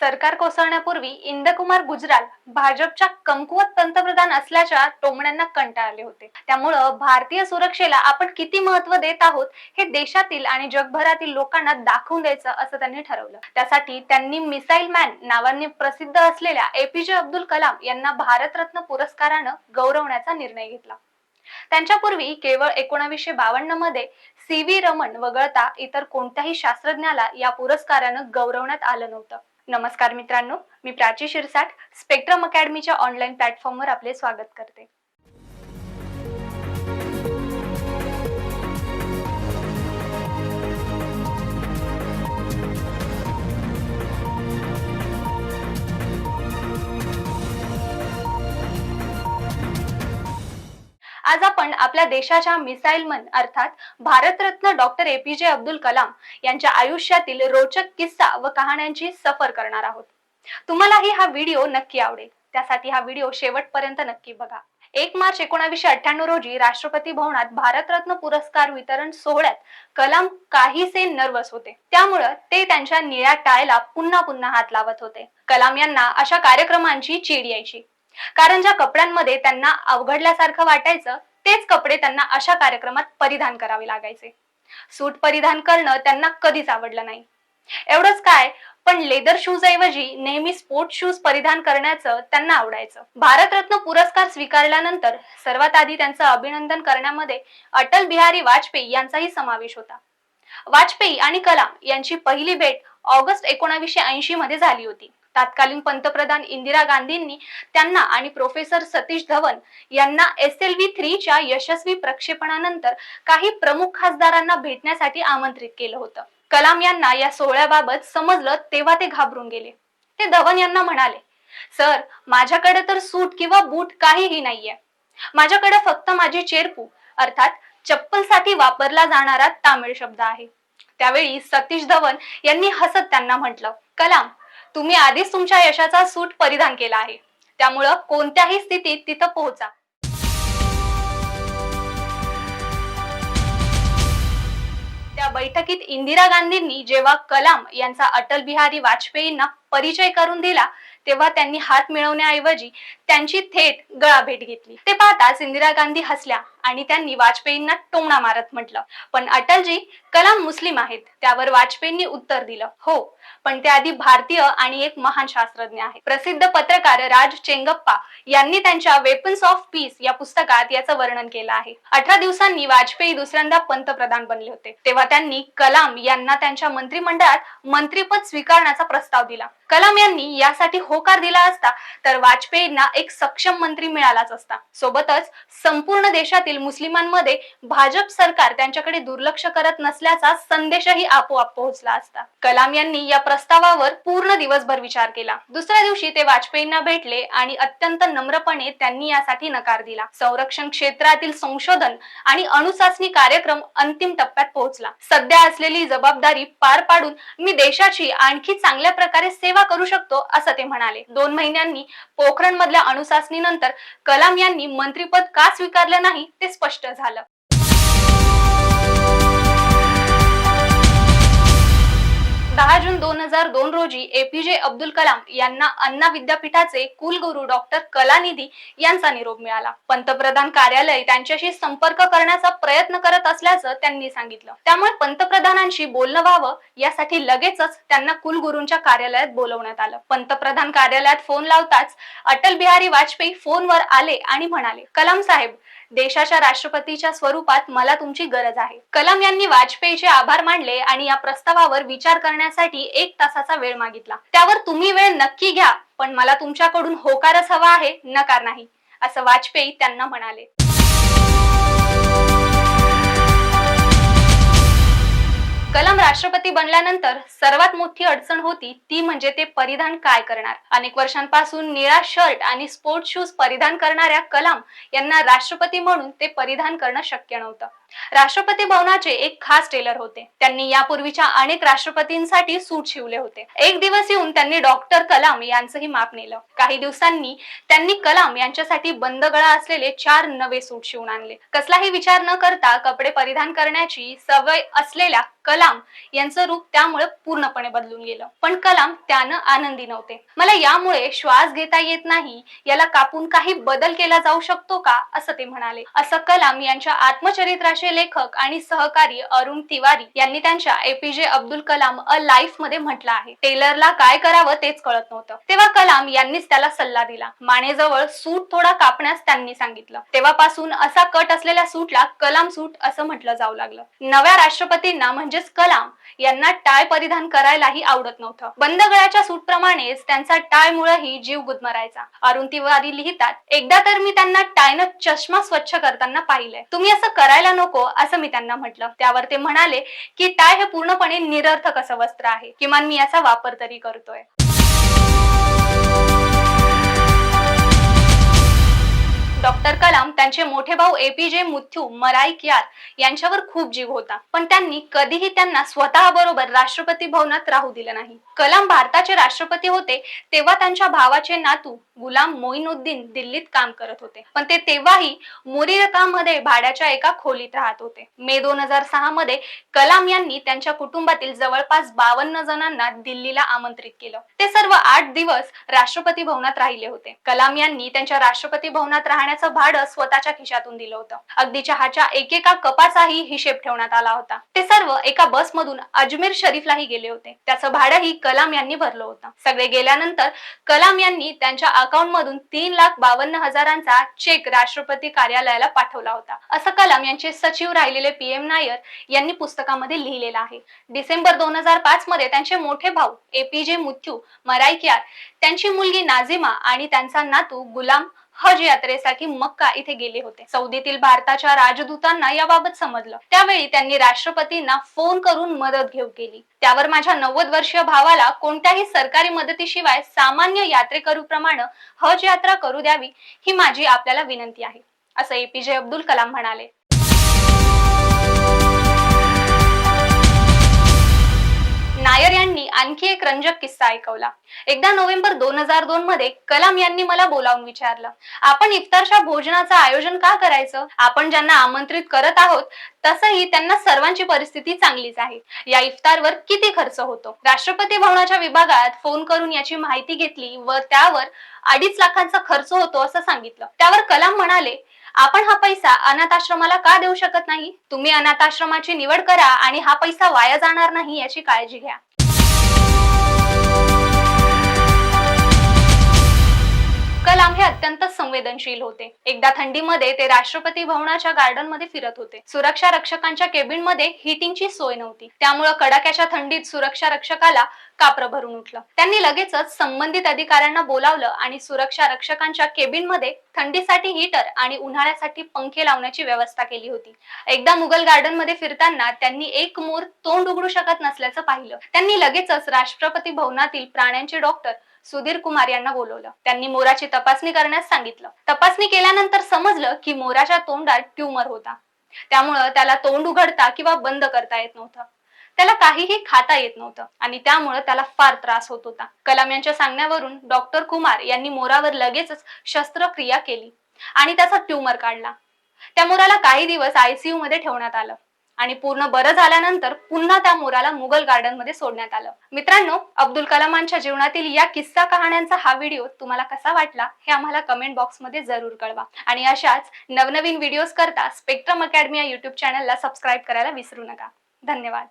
सरकार कोसळण्यापूर्वी इंदकुमार गुजराल भाजपच्या कमकुवत पंतप्रधान असल्याच्या टोमण्यांना कंटाळले होते. त्यामुळं भारतीय सुरक्षेला आपण किती महत्त्व देत आहोत हे देशातील आणि जगभरातील लोकांना दाखवून द्यायचं असं त्यांनी ठरवलं. त्यासाठी त्यांनी मिसाईल मॅन नावाने प्रसिद्ध असलेल्या एपीजे अब्दुल कलाम यांना भारतरत्न पुरस्कारानं गौरवण्याचा निर्णय घेतला. त्यांच्यापूर्वी केवळ एकोणावीसशे बावन्नमध्ये सी व्ही रमण वगळता इतर कोणत्याही शास्त्रज्ञाला या पुरस्कारानं गौरवण्यात आलं नव्हतं. नमस्कार मित्रांनो मी प्राची शिरसाट स्पेक्ट्रम अकॅडमीच्या ऑनलाईन प्लॅटफॉर्मवर आपले स्वागत करते. आज आपण आपल्या देशाच्या मिसाईल मन अर्थात भारतरत्न डॉक्टर एपीजे अब्दुल कलाम यांच्या आयुष्यातील रोचक किस्सा व कहाण्यांची सफर करणार आहोत. तुम्हालाही हा व्हिडिओ नक्की आवडेल. त्यासाठी हा व्हिडिओ शेवटपर्यंत नक्की बघा. एक मार्च एकोणाशे अठ्ठ्याण्णव रोजी राष्ट्रपती भवनात भारतरत्न पुरस्कार वितरण सोहळ्यात कलाम काहीसे नर्वस होते. त्यामुळं ते त्यांच्या निळ्या टाळ्याला पुन्हा पुन्हा हात लावत होते. कलाम यांना अशा कार्यक्रमांची चीड यायची. कारण ज्या कपड्यांमध्ये त्यांना अवघडल्यासारखं वाटायचं तेच कपडे त्यांना अशा कार्यक्रमात परिधान करावे लागायचे. सूट परिधान करणं त्यांना कधीच आवडलं नाही. एवढंच काय पण लेदर शूज ऐवजी नेहमी स्पोर्ट शूज परिधान करण्याचं त्यांना आवडायचं. भारतरत्न पुरस्कार स्वीकारल्यानंतर सर्वात आधी त्यांचं अभिनंदन करण्यामध्ये अटल बिहारी वाजपेयी यांचाही समावेश होता. वाजपेयी आणि कलाम यांची पहिली भेट ऑगस्ट एकोणावीसशे ऐंशी मध्ये झाली होती. तत्कालीन पंतप्रधान इंदिरा गांधींनी त्यांना आणि प्रोफेसर सतीश धवन यांना एस एल व्ही थ्रीच्या यशस्वी प्रक्षेपणानंतर काही प्रमुख खासदारांना भेटण्यासाठी आमंत्रित केलं होतं. कलाम यांना या सोहळ्याबाबत समजलं तेव्हा ते घाबरून गेले. ते धवन यांना म्हणाले सर माझ्याकडे तर सूट किंवा बूट काहीही नाहीये. माझ्याकडे फक्त माझी चेरपू अर्थात चप्पलसाठी वापरला जाणारा तामिळ शब्द आहे. त्यावेळी सतीश धवन यांनी हसत त्यांना म्हटलं कलाम तुम्ही आधीच तुमच्या यशाचा सूट परिधान केला आहे. त्यामुळं कोणत्याही स्थितीत तिथं पोहोचा. त्या बैठकीत इंदिरा गांधींनी जेव्हा कलाम यांचा अटल बिहारी वाजपेयींना परिचय करून दिला तेव्हा त्यांनी हात मिळवण्याऐवजी त्यांची थेट गळा भेट घेतली. ते पाहताच इंदिरा गांधी हसल्या आणि त्यांनी वाजपेयींना टोमणा मारत म्हटलं. पण अटलजी कलाम मुस्लिम आहेत त्यावर वाजपेयींनी उत्तर दिलं. हो पण ते आधी भारतीय आणि एक महान शास्त्रज्ञ आहे प्रसिद्ध पत्रकार राज चेंगप्पा यांनी त्यांच्या वेपन्स ऑफ पीस या पुस्तकात याचं वर्णन केलं आहे. अठरा दिवसांनी वाजपेयी दुसऱ्यांदा पंतप्रधान बनले होते. तेव्हा त्यांनी कलाम यांना त्यांच्या मंत्रिमंडळात मंत्रीपद स्वीकारण्याचा प्रस्ताव दिला. कलाम यांनी यासाठी होकार दिला असता तर वाजपेयींना एक सक्षम मंत्री मिळालाच असता. सोबतच संपूर्ण देशातील मुस्लिमांमध्ये भाजप सरकार त्यांच्याकडे दुर्लक्ष करत नसल्याचा संदेशही आपोआप पोहोचला असता. कलाम यांनी या प्रस्तावावर पूर्ण दिवसभर विचार केला. दुसऱ्या दिवशी ते वाजपेयींना भेटले आणि अत्यंत नम्रपणे त्यांनी यासाठी नकार दिला. संरक्षण क्षेत्रातील संशोधन आणि अणुचाचणी कार्यक्रम अंतिम टप्प्यात पोहोचला. सध्या असलेली जबाबदारी पार पाडून मी देशाची आणखी चांगल्या प्रकारे सेवा करू शकतो असं ते म्हणाले. दोन महिन्यांनी पोखरण मधल्या अणुचाचणीनंतर कलाम यांनी मंत्रीपद का स्वीकारलं नाही ते स्पष्ट झालं. सहा जून दोन हजार दोन रोजी एपीजे अब्दुल कलाम यांना अण्णा विद्यापीठाचे कुलगुरू डॉक्टर कलानिधी यांचा निरोप मिळाला. पंतप्रधान कार्यालय त्यांच्याशी संपर्क करण्याचा प्रयत्न करत असल्याचं त्यांनी सांगितलं. त्यामुळे पंतप्रधानांशी बोलणं व्हावं यासाठी लगेचच त्यांना कुलगुरूंच्या कार्यालयात बोलवण्यात आलं. पंतप्रधान कार्यालयात फोन लावताच अटल बिहारी वाजपेयी फोनवर आले आणि म्हणाले कलाम साहेब देशाच्या राष्ट्रपतीच्या स्वरूपात मला तुमची गरज आहे. कलाम यांनी वाजपेयीचे आभार मानले आणि या प्रस्तावावर विचार करण्यासाठी एक तासाचा वेळ मागितला. त्यावर तुम्ही वेळ नक्की घ्या पण मला तुमच्याकडून होकारच हवा आहे नकार नाही असं वाजपेयी त्यांना म्हणाले. कलाम राष्ट्रपती बनल्यानंतर सर्वात मोठी अडचण होती ती म्हणजे ते परिधान काय करणार? अनेक वर्षांपासून निळा शर्ट आणि स्पोर्ट शूज परिधान करणाऱ्या कलाम यांना राष्ट्रपती म्हणून ते परिधान करणं शक्य नव्हतं. राष्ट्रपती भवनाचे एक खास टेलर होते. त्यांनी यापूर्वीच्या अनेक राष्ट्रपतींसाठी सूट शिवले होते. एक दिवस येऊन त्यांनी डॉक्टर कलाम यांचंही माप नेलं. काही दिवसांनी त्यांनी कलाम यांच्यासाठी बंद गळा असलेले चार नवे सूट शिवून आणले. कसलाही विचार न करता कपडे परिधान करण्याची सवय असलेल्या कलाम कलाम यांचं रूप त्यामुळे पूर्णपणे बदलून गेलं. पण कलाम त्यानं आनंदी नव्हते. मला यामुळे श्वास घेता येत नाही याला कापून काही बदल केला जाऊ शकतो का असं ते म्हणाले. असं कलाम यांच्या आत्मचरित्राचे लेखक आणि सहकारी अरुण तिवारी यांनी त्यांच्या एपीजे अब्दुल कलाम अ लाईफमध्ये म्हटलं आहे. टेलरला काय करावं तेच कळत नव्हतं. तेव्हा कलाम यांनीच त्याला सल्ला दिला. मानेजवळ सूट थोडा कापण्यास त्यांनी सांगितलं. तेव्हापासून असा कट असलेल्या सूटला कलाम सूट असं म्हटलं जाऊ लागलं. नव्या राष्ट्रपतींना म्हणजेच कलाम यांना टाय परिधान करायलाही आवडत नव्हतं. बंद गळ्याच्या सूट प्रमाणेच त्यांचा टाय मुळही जीव गुदमरायचा. अरुण तिवारी लिहितात एकदा तर मी त्यांना टायनं चष्मा स्वच्छ करताना पाहिलंय. तुम्ही असं करायला नको असं मी त्यांना म्हटलं. त्यावर ते म्हणाले की टाय हे पूर्णपणे निरर्थक असं वस्त्र आहे. किमान मी याचा वापर तरी करतोय. डॉक्टर कलाम त्यांचे मोठे भाऊ एपीजे मुथ्यू मराईकियार यांच्यावर खूप जीव होता. पण त्यांनी कधीही त्यांना स्वतः बरोबर राष्ट्रपती भवनात राहू दिलं नाही. कलाम भारताचे राष्ट्रपती होते तेव्हा त्यांच्या भावाचे नातू गुलाम मोईनुद्दीन दिल्लीत काम करत होते. पण ते तेव्हाही मुरीरकामध्ये भाड्याच्या एका खोलीत राहत होते. मे दोन हजार सहा मध्ये कलाम यांनी त्यांच्या कुटुंबातील जवळपास बावन्न जणांना दिल्लीला आमंत्रित केलं. ते सर्व आठ दिवस राष्ट्रपती भवनात राहिले होते. कलाम यांनी त्यांच्या राष्ट्रपती भवनात पाण्याचं भाडं स्वतःच्या खिशातून दिलं होतं. अगदी चहाच्या एकेका कपाचाही हिशेब ठेवण्यात आला होता. ते सर्व एका बसमधून अजमेर शरीफलाही गेले होते. त्याचं भाडंही कलाम यांनी भरलं होतं. सगळे गेल्यानंतर कलाम यांनी त्यांच्या अकाउंट मधून तीन लाख बावन्न हजारांचा चेक राष्ट्रपती कार्यालयाला पाठवला होता. असं कलाम यांचे सचिव राहिलेले पीएम नायर यांनी पुस्तकामध्ये लिहिलेलं आहे. डिसेंबर दोन हजार पाच मध्ये त्यांचे मोठे भाऊ एपीजे मुथ्यू मराईकियार त्यांची मुलगी नाझिमा आणि त्यांचा नातू गुलाम हज यात्रेसाठी मक्का इथे गेले होते. सौदीतील भारताच्या राजदूतांना याबाबत समजलं. त्यावेळी त्यांनी राष्ट्रपतींना फोन करून मदत घेऊ केली. त्यावर माझ्या नव्वद वर्षीय भावाला कोणत्याही सरकारी मदतीशिवाय सामान्य यात्रेकरूप्रमाणे हज यात्रा करू द्यावी ही माझी आपल्याला विनंती आहे. असं एपीजे अब्दुल कलाम म्हणाले. आणखी एक रंजक किस्सा ऐकवला. एकदा नोव्हेंबर दोन हजार दोन मध्ये कलाम यांनी मला बोलावून विचारलं आपण इफ्तारच्या भोजनाचं आयोजन का करायचं? आपण ज्यांना आमंत्रित करत आहोत तसंही त्यांना सर्वांची परिस्थिती चांगलीच आहे. या इफ्तारवर किती खर्च होतो? राष्ट्रपती भवनाच्या विभागात फोन करून याची माहिती घेतली व त्यावर अडीच लाखांचा खर्च होतो असं सांगितलं. त्यावर कलाम म्हणाले आपण हा पैसा अनाथ आश्रमाला का देऊ शकत नाही? तुम्ही अनाथ आश्रमाची निवड करा आणि हा पैसा वाया जाणार नाही याची काळजी घ्या. कलाम हे अत्यंत संवेदनशील होते. एकदा थंडीमध्ये ते राष्ट्रपती भवनाच्या गार्डनमध्ये फिरत होते. सुरक्षा रक्षकांच्या केबिनमध्ये हिटिंगची सोय नव्हती. त्यामुळे कडाक्याच्या थंडीत सुरक्षा रक्षकाला कापर भरून उठलं. त्यांनी लगेचच संबंधित अधिकाऱ्यांना बोलावलं आणि सुरक्षा रक्षकांच्या केबिनमध्ये थंडीसाठी हीटर आणि उन्हाळ्यासाठी पंखे लावण्याची व्यवस्था केली होती. एकदा मुघल गार्डनमध्ये फिरताना त्यांनी एक मोर तोंड उघडू शकत नसल्याचं पाहिलं. त्यांनी लगेचच राष्ट्रपती भवनातील प्राण्यांचे डॉक्टर सुधीर कुमार यांना बोलवलं. त्यांनी मोराची तपासणी करण्यास सांगितलं. तपासणी केल्यानंतर समजलं की मोराच्या तोंडात ट्यूमर होता. त्यामुळं त्याला तोंड उघडता किंवा बंद करता येत नव्हतं. त्याला काहीही खाता येत नव्हतं आणि त्यामुळं त्याला फार त्रास होत होता. कलाम यांच्या सांगण्यावरून डॉक्टर कुमार यांनी मोरावर लगेचच शस्त्रक्रिया केली आणि त्याचा ट्यूमर काढला. त्या मोराला काही दिवस आयसीयू मध्ये ठेवण्यात आलं. आणि पूर्ण बरं झाल्यानंतर पुन्हा त्या मोराला मुघल गार्डनमध्ये सोडण्यात आलं. मित्रांनो अब्दुल कलामांच्या जीवनातील या किस्सा कहाण्यांचा हा व्हिडिओ तुम्हाला कसा वाटला हे आम्हाला कमेंट बॉक्समध्ये जरूर कळवा. आणि अशाच नवनवीन व्हिडिओज करता स्पेक्ट्रम अकॅडमी या युट्यूब चॅनलला सबस्क्राईब करायला विसरू नका. धन्यवाद.